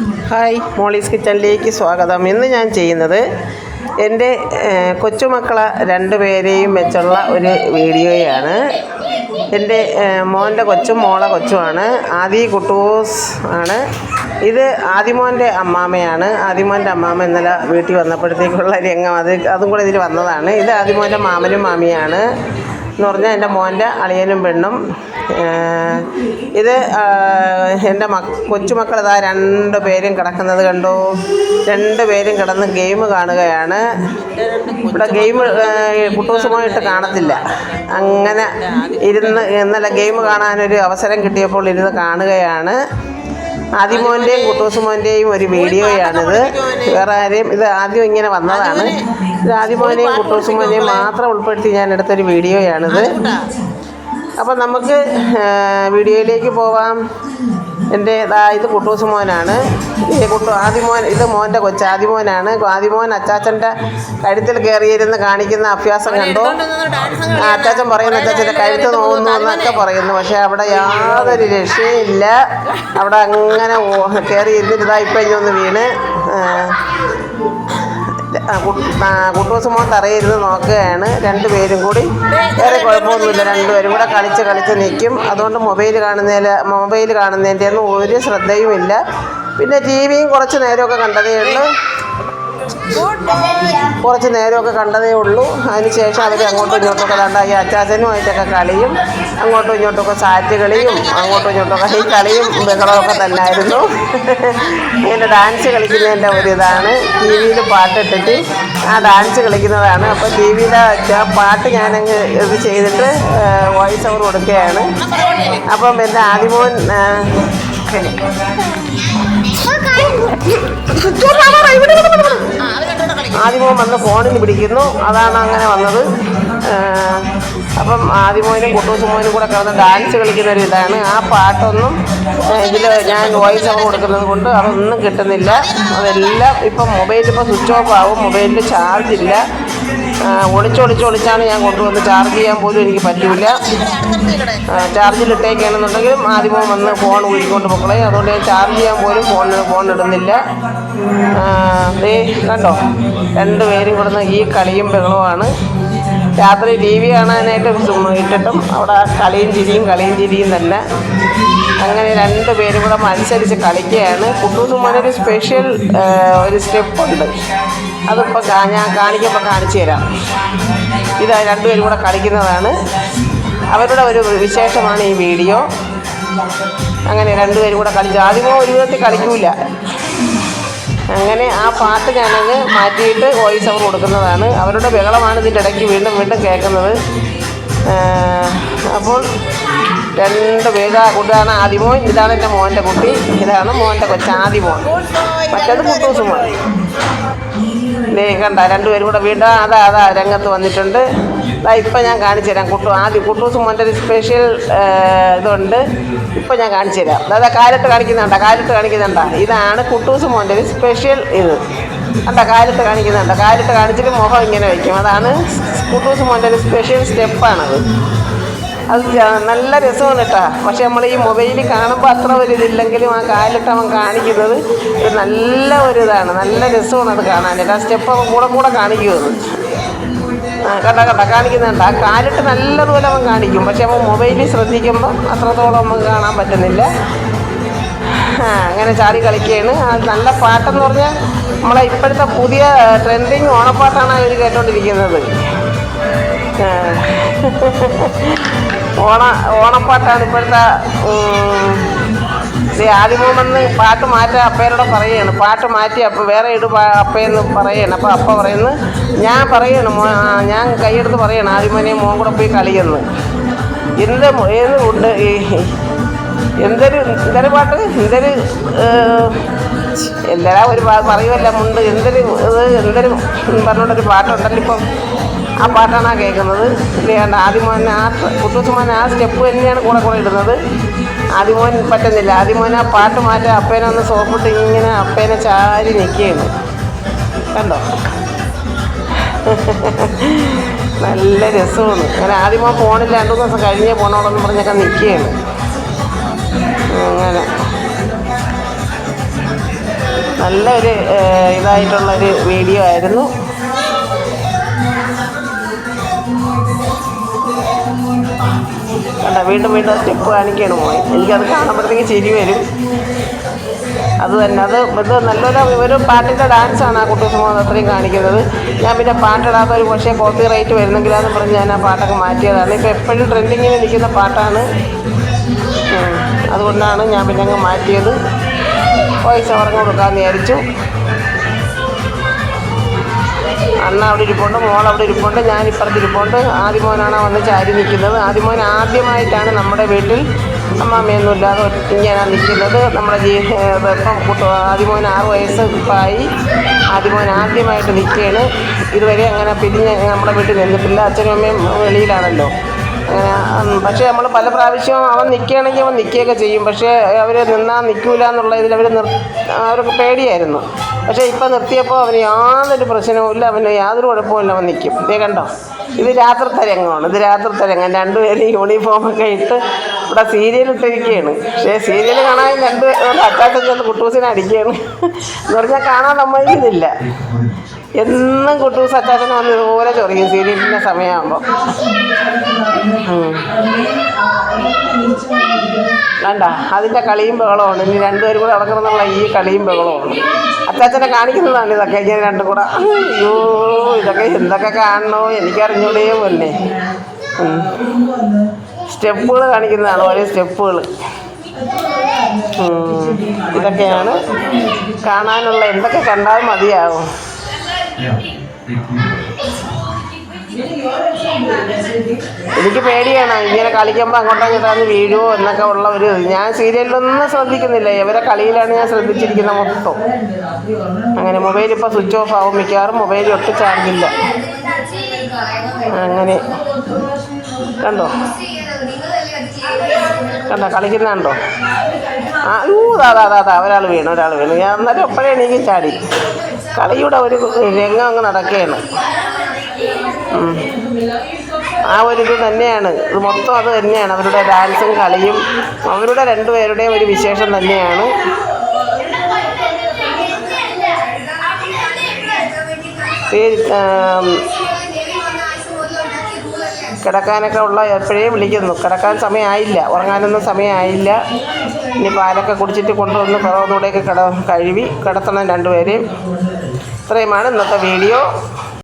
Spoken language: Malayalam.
ഹായ് മോളീസ് കിച്ചണിലേക്ക് സ്വാഗതം. ഇന്ന് ഞാൻ ചെയ്യുന്നത് എന്റെ കൊച്ചുമക്കളെ രണ്ടുപേരെയും വെച്ചുള്ള ഒരു വീഡിയോയാണ്. എന്റെ മോന്റെ കൊച്ചും മോളെ കൊച്ചുമാണ്. ആദി കുട്ടൂസ് ആണ്. ഇത് ആദിമോന്റെ അമ്മാമ്മയാണ് ആദിമോന്റെ അമ്മാമ ഇന്നലെ വീട്ടിൽ വന്നപ്പോഴത്തേക്കുള്ള രംഗം അത് അതും കൂടെ ഇതിൽ വന്നതാണ്. ഇത് ആദിമോന്റെ മാമനും മാമിയാണ്. എന്ന് പറഞ്ഞാൽ എന്റെ മോന്റെ അളിയനും പെണ്ണും ഇത് എന്റെ മ കൊച്ചുമക്കൾ ഇതാ രണ്ട് പേരും കിടക്കുന്നത് കണ്ടു? രണ്ട് പേരും കിടന്ന് ഗെയിം കാണുകയാണ്. ഇവിടെ ഗെയിം കുട്ടൂസുമായിട്ട് കാണത്തില്ല. അങ്ങനെ ഇരുന്ന് ഇന്നലെ ഗെയിം കാണാനൊരു അവസരം കിട്ടിയപ്പോൾ ഇരുന്ന് കാണുകയാണ്. ആദിമോന്റെയും കുട്ടൂസുമോന്റെയും ഒരു വീഡിയോയാണിത്. വേറെ ആരെയും ഇത് ആദ്യം ഇങ്ങനെ വന്നതാണ്. ഇത് ആദിമോനെയും കുട്ടൂസുമോനെയും മാത്രം ഉൾപ്പെടുത്തി ഞാൻ എടുത്തൊരു വീഡിയോയാണിത്. അപ്പം നമുക്ക് വീഡിയോയിലേക്ക് പോവാം. എന്റെ ഇതാ ഇത് കുട്ടൂസ് മോനാണ്. ഈ കുട്ടു ആദിമോൻ ഇത് മോന്റെ കൊച്ചു ആദിമോനാണ്. ആദിമോൻ അച്ചാച്ചന്റെ കഴുത്തിൽ കയറിയിരുന്ന് കാണിക്കുന്ന അഭ്യാസം കണ്ടു? ആ, അച്ചാച്ചൻ പറയുന്നു അച്ചാച്ചന്റെ കഴുത്ത് നോവുന്നു എന്നൊക്കെ പറയുന്നു. പക്ഷേ അവിടെ യാതൊരു രക്ഷയില്ല അവിടെ അങ്ങനെ ഓ- കയറി ഇരുന്നിട്ട് ഇതാ ഇപ്പം ഇനി ഒന്ന് വീണ്. കുട്ടൂസ് മോൻ തറയിരുന്ന് നോക്കുകയാണ്. രണ്ടുപേരും കൂടി വേറെ കുഴപ്പമൊന്നുമില്ല. രണ്ടുപേരും കൂടെ കളിച്ച് കളിച്ച് നിൽക്കും. അതുകൊണ്ട് മൊബൈൽ കാണുന്നതിൽ മൊബൈൽ കാണുന്നതിന്റെ ഒന്നും ഒരു ശ്രദ്ധയുമില്ല. പിന്നെ ടി വിയും കുറച്ച് നേരമൊക്കെ കണ്ടതേ ഉള്ളൂ. കുറച്ച് നേരമൊക്കെ കണ്ടതേ ഉള്ളൂ. അതിന് ശേഷം അവർ അങ്ങോട്ടും ഇങ്ങോട്ടൊക്കെ കണ്ട ഈ അച്ചാച്ചനുമായിട്ടൊക്കെ കളിയും അങ്ങോട്ടും ഇങ്ങോട്ടൊക്കെ സാറ്റ് കളിയും അങ്ങോട്ടും ഇങ്ങോട്ടൊക്കെ ഈ കളിയും ബഹളമൊക്കെ തന്നെയായിരുന്നു ഇങ്ങനെ ഡാൻസ് കളിക്കുന്നതിന്റെ ഒരു ഇതാണ് ടി വിയിൽ പാട്ടിട്ടിട്ട് ആ ഡാൻസ് കളിക്കുന്നതാണ്. അപ്പോൾ ടി വിയിലെ ആ പാട്ട് ഞാനങ്ങ് ഇത് ചെയ്തിട്ട് വോയിസ് ഓവർ കൊടുക്കുകയാണ്. അപ്പം എന്റെ ആദിമോൻ ആദിമോൻ വന്ന് ഫോണിൽ പിടിക്കുന്നു. അതാണ് അങ്ങനെ വന്നത്. അപ്പം ആദിമോനും കുട്ടൂസുമോനും കൂടെ കിടന്ന് ഡാൻസ് കളിക്കുന്ന ഒരു ഇതാണ്. ആ പാട്ടൊന്നും ഇതിൽ ഞാൻ വോയിസ് ഓവർ കൊടുക്കുന്നത് കൊണ്ട് അതൊന്നും കിട്ടുന്നില്ല. അതെല്ലാം ഇപ്പം മൊബൈലിപ്പോൾ സ്വിച്ച് ഓഫ് ആവും. മൊബൈലിൽ ചാർജ് ഇല്ല. ആ, ഒളിച്ചൊളിച്ച് ഒളിച്ചാണ് ഞാൻ കൊണ്ടുവന്ന് ചാർജ് ചെയ്യാൻ പോലും എനിക്ക് പറ്റില്ല ചാർജിൽ ഇട്ടേക്കാണെന്നുണ്ടെങ്കിലും ആദ്യമോ വന്ന് ഫോൺ ഊരിക്കൊണ്ട് മക്കളെ അതുകൊണ്ട് ഞാൻ ചാർജ് ചെയ്യാൻ പോലും ഫോൺ ഫോൺ ഇടുന്നില്ല. ദേ കണ്ടോ? പേരും ഇവിടുന്ന് ഈ കളിയും ബഹളവുമാണ് രാത്രി ടി വി കാണാനായിട്ട് ഇട്ടിട്ടും അവിടെ കളിയും ചിരിയും കളിയും ചിരിയും തന്നെ. അങ്ങനെ രണ്ട് പേരും കൂടെ മത്സരിച്ച് കളിക്കുകയാണ്. കുട്ടൂസ് സ്പെഷ്യൽ ഒരു സ്റ്റെപ്പ് ഉണ്ട്. അതിപ്പോൾ ഞാൻ കാണിക്കുമ്പോൾ കാണിച്ചു തരാം. ഇത് രണ്ടുപേരും കൂടെ കളിക്കുന്നതാണ്. അവരുടെ ഒരു വിശേഷമാണ് ഈ വീഡിയോ. അങ്ങനെ രണ്ടുപേരും കൂടെ കളിച്ചു. ആദ്യമോ ഒരു വിധത്തിൽ കളിക്കൂല. അങ്ങനെ ആ പാട്ട് ഞാനങ്ങ് മാറ്റിയിട്ട് വോയിസ് ഓവർ കൊടുക്കുന്നതാണ്. അവരുടെ ബഹളമാണ് ഇതിന്റെ ഇടയ്ക്ക് വീണ്ടും വീണ്ടും കേൾക്കുന്നത്. അപ്പോൾ രണ്ട് പേരാ കൂട്ടാണ് ആദിമോൻ ഇതാണ് എന്റെ മോന്റെ കുട്ടി. ഇതാണ് മോന്റെ കൊച്ചാദിമോൻ മറ്റേത് കുട്ടൂസ് മോൻ ദേ കണ്ട രണ്ടുപേരും കൂടെ വീണ്ടും അതാ അതാ രംഗത്ത് വന്നിട്ടുണ്ട്. അതാ ഇപ്പം ഞാൻ കാണിച്ചു തരാം കുട്ടു. ആദ്യം കുട്ടൂസ് മോന്റെ ഒരു സ്പെഷ്യൽ ഇതുണ്ട്. ഇപ്പം ഞാൻ കാണിച്ചു തരാം. അതാ കാലിട്ട് കാണിക്കുന്നുണ്ട കാലിട്ട് കാണിക്കുന്നുണ്ട ഇതാണ് കുട്ടൂസ് മോന്റെ ഒരു സ്പെഷ്യൽ ഇത്. അതാ കാലിട്ട് കാണിക്കുന്നുണ്ട് കാലിട്ട് കാണിച്ചിട്ട് മുഖം ഇങ്ങനെ വയ്ക്കും അതാണ് കുട്ടൂസ് മോന്റെ ഒരു സ്പെഷ്യൽ സ്റ്റെപ്പാണത് അത് നല്ല രസമാണ് കേട്ടോ. പക്ഷെ നമ്മൾ ഈ മൊബൈലിൽ കാണുമ്പോൾ അത്ര ഒരു ഇതില്ലെങ്കിലും ആ കാലിട്ട് അവൻ കാണിക്കുന്നത് ഒരു നല്ല ഒരു ഇതാണ്. നല്ല രസമാണ് അത് കാണാനായിട്ട് ആ സ്റ്റെപ്പ് അവൻ കൂടെ കൂടെ കാണിക്കുമത് ആ കണ്ട കണ്ട കാണിക്കുന്നുണ്ട്. ആ കാലിട്ട് നല്ലതുപോലെ അവൻ കാണിക്കും. പക്ഷെ അവൻ മൊബൈലിൽ ശ്രദ്ധിക്കുമ്പോൾ അത്രത്തോളം നമുക്ക് കാണാൻ പറ്റുന്നില്ല. അങ്ങനെ ചാടി കളിക്കുകയാണ്. ആ നല്ല പാട്ടെന്ന് പറഞ്ഞാൽ നമ്മളെ ഇപ്പോഴത്തെ പുതിയ ട്രെൻഡിങ് ഓണപ്പാട്ടാണ് അവർ കേട്ടോണ്ടിരിക്കുന്നത്. ഓണ ഓണപ്പാട്ടാണ് ഇപ്പോഴത്തെ ഉം, ദേ ആദ്യമോ പാട്ട് മാറ്റാൻ അപ്പേരോട് പറയുകയാണ്. പാട്ട് മാറ്റി അപ്പം വേറെ ഇട് അപ്പയെന്ന് പറയുകയാണ്. അപ്പോൾ അപ്പ പറയുന്നു ഞാൻ പറയണം ഞാൻ കൈയെടുത്ത് പറയണം ആദ്യമോനെ മോൻ കൂടെ പോയി കളിയെന്ന്. എന്ത് ഏത് ഉണ്ട് എന്തൊരു എന്തൊരു പാട്ട്? എന്തൊരു എല്ലാവരും ഒരു പറയുമല്ല മുണ്ട് എന്തൊരു ഇത് എന്തൊരു പറഞ്ഞുകൊണ്ടൊരു പാട്ടുണ്ടല്ലോ ഇപ്പം. ആ പാട്ടാണ് കേൾക്കുന്നത്. ഇല്ലാണ്ട് ആദ്യമോൻ ആ കുട്ടൂസുമോൻ ആ സ്റ്റെപ്പ് തന്നെയാണ് കൂടെ കൂടെ ഇടുന്നത്. ആദ്യമോൻ പറ്റുന്നില്ല. ആദ്യമോൻ ആ പാട്ട് മാറ്റി അപ്പേനെ ഒന്ന് സോപ്പിട്ട് ഇങ്ങനെ അപ്പേനെ ചാരി നിൽക്കുകയാണ്. കണ്ടോ? നല്ല രസമാണ്. അങ്ങനെ ആദ്യമോ ഫോണിൽ രണ്ടു ദിവസം കഴിഞ്ഞേ പോണോളെന്ന് പറഞ്ഞൊക്കെ നിൽക്കുകയാണ്. അങ്ങനെ. നല്ലൊരു ഇതായിട്ടുള്ളൊരു വീഡിയോ ആയിരുന്നു. വീണ്ടും വീണ്ടും സ്റ്റെപ്പ് കാണിക്കുകയാണ് മോൻ എനിക്കത് കാണുമ്പോഴത്തേക്ക് ചിരി വരും. അത് തന്നെ. അത് ഇത് നല്ലൊരു ഒരു പാട്ടിന്റെ ഡാൻസാണ് ആ കുട്ടി സമൂഹം അത്രയും കാണിക്കുന്നത്. ഞാൻ പിന്നെ പാട്ടിടാത്ത ഒരു പക്ഷേ കോപ്പി റൈറ്റ് വരുന്നെങ്കിലാന്ന് പറഞ്ഞ് ഞാൻ ആ പാട്ടൊക്കെ മാറ്റിയതാണ്. ഇപ്പോൾ എപ്പോഴും ട്രെൻഡിങ്ങിൽ നിൽക്കുന്ന പാട്ടാണ്. അതുകൊണ്ടാണ് ഞാൻ പിന്നെ അങ്ങ് മാറ്റിയത്. വോയിസ് ഓവർ കൊടുക്കാമെന്ന് വിചാരിച്ചു. അണ്ണ അവിടെ ഇരിപ്പുണ്ട് മോൾ അവിടെ ഇരിപ്പുണ്ട് ഞാൻ ഇപ്പുറത്ത് ഇരിപ്പുണ്ട്. ആദ്യമോനാണ് വന്ന് ചാരി നിൽക്കുന്നത്. ആദിമോൻ ആദ്യമായിട്ടാണ് നമ്മുടെ വീട്ടിൽ അമ്മാമ്മയൊന്നും ഇല്ലാതെ ഇങ്ങനെ നിൽക്കുന്നത്. നമ്മുടെ ജീ ഇപ്പം കുട്ട ആദ്യമോൻ ആറ് വയസ്സ് ആയി ആദ്യമോൻ ആദ്യമായിട്ട് നിൽക്കുകയാണ്. ഇതുവരെ അങ്ങനെ പിരിഞ്ഞ് നമ്മുടെ വീട്ടിൽ നിന്നിട്ടില്ല. അച്ഛനും അമ്മയും വെളിയിലാണല്ലോ. പക്ഷേ നമ്മൾ പല പ്രാവശ്യവും അവൻ നിൽക്കുകയാണെങ്കിൽ അവൻ നിൽക്കുകയൊക്കെ ചെയ്യും. പക്ഷേ അവർ നിന്നാൽ നിൽക്കില്ല എന്നുള്ള ഇതിൽ അവർ നിർ അവർക്ക് പേടിയായിരുന്നു. പക്ഷേ ഇപ്പം നിർത്തിയപ്പോൾ അവന് യാതൊരു പ്രശ്നവുമില്ല അവന് യാതൊരു കുഴപ്പമില്ല അവൻ നിൽക്കും. ഇതേ കണ്ടോ? ഇത് രാത്രി തരംഗമാണ് ഇത് രാത്രി തരംഗം രണ്ടുപേരും യൂണിഫോമൊക്കെ ഇട്ട് ഇവിടെ സീരിയൽ ഇട്ടിരിക്കുകയാണ്. പക്ഷേ സീരിയൽ കാണാൻ രണ്ട് അറ്റാച്ച് ചെന്ന് കുട്ടൂസിനെ അടിക്കുകയാണ്. എന്ന് പറഞ്ഞാൽ കാണാൻ സമ്മതിക്കുന്നില്ല. എന്നും കുട്ടൂസ് അറ്റാച്ചനെ വന്ന് ഇതുപോലെ ചൊറിയും. സീരിയലിന്റെ സമയമാകുമ്പോൾ വേണ്ട അതിന്റെ കളിയും ബഹളമാണ് ഇനി രണ്ടുപേരും കൂടെ നടക്കണമെന്നുള്ള ഈ കളിയും ബഹളമാണ് അച്ചാച്ചനെ കാണിക്കുന്നതാണ് ഇതൊക്കെ. ഇങ്ങനെ രണ്ടും കൂടെ. അയ്യോ ഇതൊക്കെ എന്തൊക്കെ കാണണോ? എനിക്കറിഞ്ഞൂടേ മുന്നേ സ്റ്റെപ്പുകൾ കാണിക്കുന്നതാണ്. ഓരോ സ്റ്റെപ്പുകൾ ഇതൊക്കെയാണ് കാണാനുള്ള എന്തൊക്കെ കണ്ടാൽ മതിയാവും. എനിക്ക് പേടിയാണ്. ഇങ്ങനെ കളിക്കുമ്പോൾ അങ്ങോട്ടും ഇങ്ങോട്ടാന്ന് വീഴുമോ എന്നൊക്കെ ഉള്ള ഒരു. ഞാൻ സീരിയലിലൊന്നും ശ്രദ്ധിക്കുന്നില്ല. ഇവരെ കളിയിലാണ് ഞാൻ ശ്രദ്ധിച്ചിരിക്കുന്നത് മൊത്തം. അങ്ങനെ മൊബൈൽ ഇപ്പോൾ സ്വിച്ച് ഓഫ് ആവും മിക്കവാറും. മൊബൈൽ ഒട്ടും ചാർജില്ല അങ്ങനെ. കണ്ടോ? കണ്ടോ? കളിക്കുന്നുണ്ടോ ആ ഊ അതാ അതാ അതാ ഒരാൾ വീണു ഒരാൾ വീണു. ഞാൻ അന്നേരം എപ്പോഴേ എനിക്ക് ചാടി. കളിയുടെ ഒരു രംഗം അങ്ങ് നടക്കുകയാണ്. ആ ഒരു ഇത് തന്നെയാണ്. ഇത് മൊത്തം അത് തന്നെയാണ്. അവരുടെ ഡാൻസും കളിയും അവരുടെ രണ്ടുപേരുടെയും ഒരു വിശേഷം തന്നെയാണ്. കിടക്കാനൊക്കെ ഉള്ള എപ്പോഴേ വിളിക്കുന്നു. കിടക്കാൻ സമയമായില്ല. ഉറങ്ങാനൊന്നും സമയമായില്ല. ഇനി പാലൊക്കെ കുടിച്ചിട്ട് കൊണ്ടുവന്ന് പിറവന്നൂടെയൊക്കെ കിട കഴുകി കിടത്തണം രണ്ടുപേരെയും. ഇത്രയുമാണ് ഇന്നത്തെ വീഡിയോ.